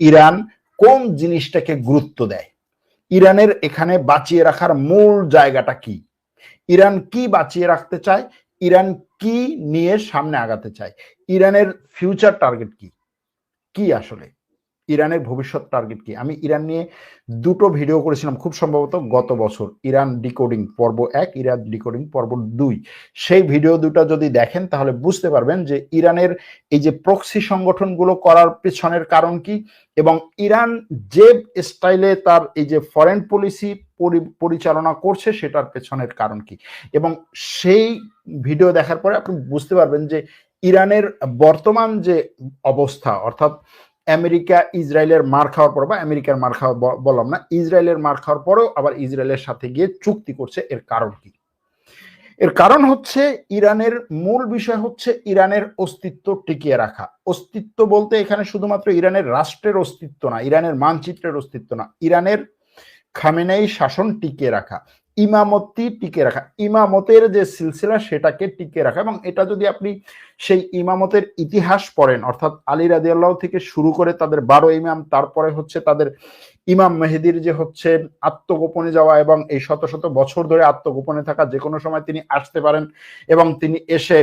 Iran কোন জিনিসটাকে গুরুত্ব দেয়? ইরানের এখানে বাঁচিয়ে রাখার মূল জায়গাটা কি? ইরান কি বাঁচিয়ে রাখতে চায়? ইরান কি নিয়ে সামনে আগাতে চায়? ইরানের ফিউচার টার্গেট কি? কি আসলে? ইরানের ভবিষ্যৎ টার্গেট কি? আমি ইরান নিয়ে দুটো ভিডিও করেছিলাম খুব সম্ভবত গত বছর। ইরান ডিকোডিং পর্ব এক, ইরান ডিকোডিং পর্ব দুই। সেই ভিডিও দুটো যদি দেখেন তাহলে বুঝতে পারবেন যে ইরানের এই যে প্রক্সি সংগঠনগুলো করার পেছনের কারণ কি এবং ইরান যে স্টাইলে তার এই যে ফরেন পলিসি পরিচালনা করছে সেটার পেছনের কারণ কি? এবং সেই ভিডিও দেখার পরে আপনি বুঝতে পারবেন যে ইরানের বর্তমান যে অবস্থা, অর্থাৎ আমেরিকা, ইসরায়েলের মার খাওয়ার পর বা আমেরিকার মার খাওয়া বললাম না, ইসরায়েলের মার খাওয়ার পরেও আবার ইসরায়েলের সাথে গিয়ে চুক্তি করছে। এর কারণ কি? এর কারণ হচ্ছে ইরানের মূল বিষয় হচ্ছে ইরানের অস্তিত্ব টিকিয়ে রাখা। অস্তিত্ব বলতে এখানে শুধুমাত্র ইরানের রাষ্ট্রের অস্তিত্ব না, ইরানের মানচিত্রের অস্তিত্ব না, ইরানের খামেনাই শাসন টিকিয়ে রাখা। ইমামতি টিকে রাখা। ইমামতের যে সিলসিলা, সেটাকে টিকে রাখা এবং এটা যদি আপনি সেই ইমামতের ইতিহাস পড়েন, অর্থাৎ আলী রাজিয়াল্লাহ থেকে শুরু করে তাদের বারো ইমাম, তারপরে হচ্ছে তাদের ইমাম মেহেদির যে হচ্ছে আত্মগোপনে যাওয়া এবং এই শত শত বছর ধরে আত্মগোপনে থাকা যে কোনো সময় তিনি আসতে পারেন এবং তিনি এসে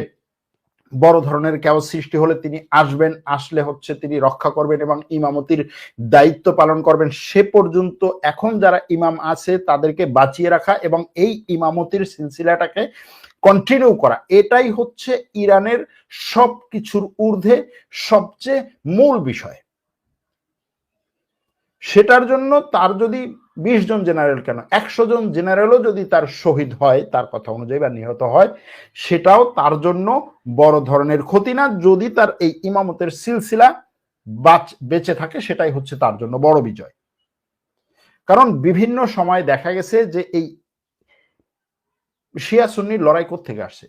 বড় ধরনের কেউ সৃষ্টি হলে তিনি আসবেন, আসলে হচ্ছে তিনি রক্ষা করবেন এবং ইমামতির দায়িত্ব পালন করবেন। সে পর্যন্ত এখন যারা ইমাম আছে, তাদেরকে বাঁচিয়ে রাখা এবং এই ইমামতির সিলসিলাটাকে কন্টিনিউ করা। এটাই হচ্ছে ইরানের সব কিছুর ঊর্ধ্বে সবচেয়ে মূল বিষয়। সেটার জন্য তার যদি বিশ জন জেনারেল কেন? একশো জন জেনারেলও যদি তার শহীদ হয়, তার কথা অনুযায়ী বা নিহত হয়, সেটাও তার জন্য বড় ধরনের ক্ষতি না। যদি তার এই ইমামতের সিলসিলা বাঁচ, বেঁচে থাকে, সেটাই হচ্ছে তার জন্য বড় বিজয়। কারণ বিভিন্ন সময় দেখা গেছে যে এই শিয়া সুন্নির লড়াই থেকে আসছে?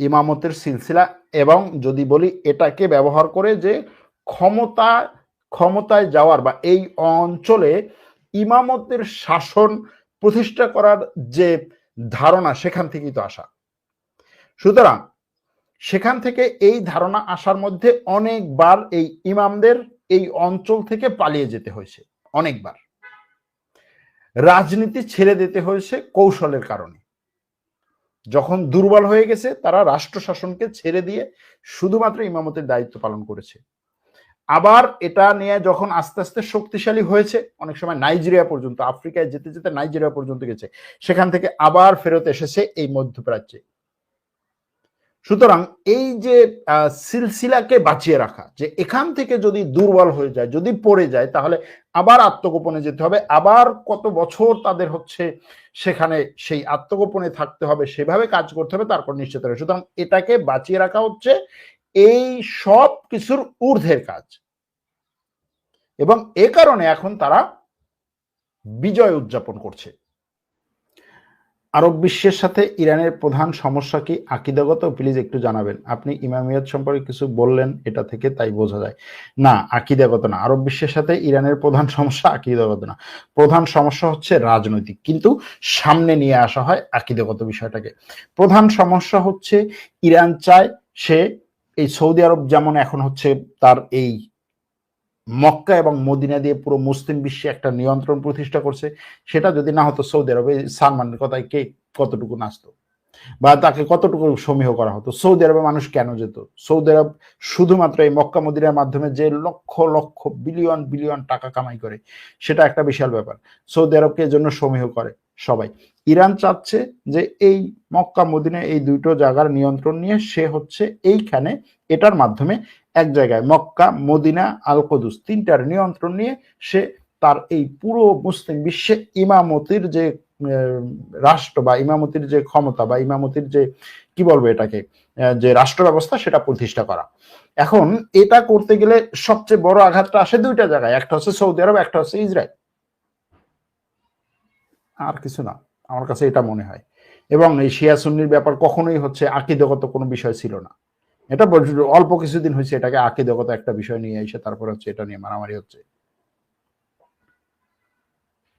ইমামতের সিলসিলা এবং যদি বলি এটাকে ব্যবহার করে যে ক্ষমতা ক্ষমতায় যাওয়ার বা এই অঞ্চলে ইমামতের শাসন প্রতিষ্ঠা করার যে ধারণা, সেখান থেকেই তো আসা। সুতরাং সেখান থেকে এই ধারণা আসার মধ্যে অনেকবার এই ইমামদের এই অঞ্চল থেকে পালিয়ে যেতে হয়েছে, অনেকবার। রাজনীতি ছেড়ে দিতে হয়েছে কৌশলের কারণে। যখন দুর্বল হয়ে গেছে, তারা রাষ্ট্র শাসনকে ছেড়ে দিয়ে শুধুমাত্র ইমামতের দায়িত্ব পালন করেছে। আবার এটা নিয়ে যখন আস্তে আস্তে শক্তিশালী হয়েছে, অনেক সময় নাইজেরিয়া পর্যন্ত, আফ্রিকায় যেতে যেতে নাইজেরিয়া পর্যন্ত গেছে, সেখান থেকে আবার ফেরত এসেছে এই মধ্যপ্রাচ্যে। সুতরাং এই যে সিলসিলাকে বাঁচিয়ে রাখা, যে এখান থেকে যদি দুর্বল হয়ে যায়, যদি পড়ে যায়, তাহলে আবার আত্মগোপনে যেতে হবে, আবার কত বছর তাদের হচ্ছে সেখানে সেই আত্মগোপনে থাকতে হবে, সেভাবে কাজ করতে হবে, তারপর নিশ্চিত হবে। সুতরাং এটাকে বাঁচিয়ে রাখা হচ্ছে এই সব কিছুর ঊর্ধ্বের কাজ। এবং এ কারণে এখন তারা বিজয় উদযাপন করছে। আরব বিশ্বের সাথে ইরানের প্রধান সমস্যা কি আকিদাগত? প্লিজ একটু জানাবেন। আপনি ইমামিয়ত সম্পর্কে কিছু বললেন, এটা থেকে তাই বোঝা যায়। না, আকিদাগত না। আরব বিশ্বের সাথে ইরানের প্রধান সমস্যা আকিদাগত না। প্রধান সমস্যা হচ্ছে রাজনৈতিক। কিন্তু সামনে নিয়ে আসা হয় আকিদাগত বিষয়টাকে। প্রধান সমস্যা হচ্ছে ইরান চায় সে এই সৌদি আরব যেমন এখন হচ্ছে তার এই মক্কা এবং মদিনা দিয়ে পুরো মুসলিম বিশ্বে একটা নিয়ন্ত্রণ প্রতিষ্ঠা করছে, সেটা যদি না হতো সৌদি আরবে সালমানের কথায় কে কতটুকু নাচতো? বা তাকে কতটুকু সমীহ করা হতো? সৌদি আরবে মানুষ কেন যেত? সৌদি আরব শুধুমাত্র এই মক্কা মদিনার মাধ্যমে যে লক্ষ লক্ষ, বিলিয়ন বিলিয়ন টাকা কামাই করে, সেটা একটা বিশাল ব্যাপার। সৌদি আরবকে জন্য সমীহ করে। সবাই। ইরান চাচ্ছে যে এই মক্কা মদিনা এই দুটো জায়গার নিয়ন্ত্রণ নিয়ে সে হচ্ছে এইখানে এটার মাধ্যমে এক জায়গায় মক্কা, মদিনা আল কদুস তিনটার নিয়ন্ত্রণ নিয়ে সে তার এই পুরো মুসলিম বিশ্বে ইমামতির যে রাষ্ট্র বা ইমামতির যে ক্ষমতা বা ইমামতির যে, কি বলব এটাকে যে রাষ্ট্র ব্যবস্থা সেটা প্রতিষ্ঠা করা। এখন এটা করতে গেলে সবচেয়ে বড় আঘাতটা আসে দুইটা জায়গায়, একটা হচ্ছে সৌদি আরব, একটা হচ্ছে ইসরায়েল। আর কিছু না। আমার কাছে এটা মনে হয়। এবং এই শিয়া সুন্নির ব্যাপার কখনোই হচ্ছে আকিদগত কোনো বিষয় ছিল না। এটা অল্প কিছুদিন হয়েছে এটাকে আকিদগত একটা বিষয় নিয়ে এসে তারপর হচ্ছে এটা নিয়ে মারামারি হচ্ছে।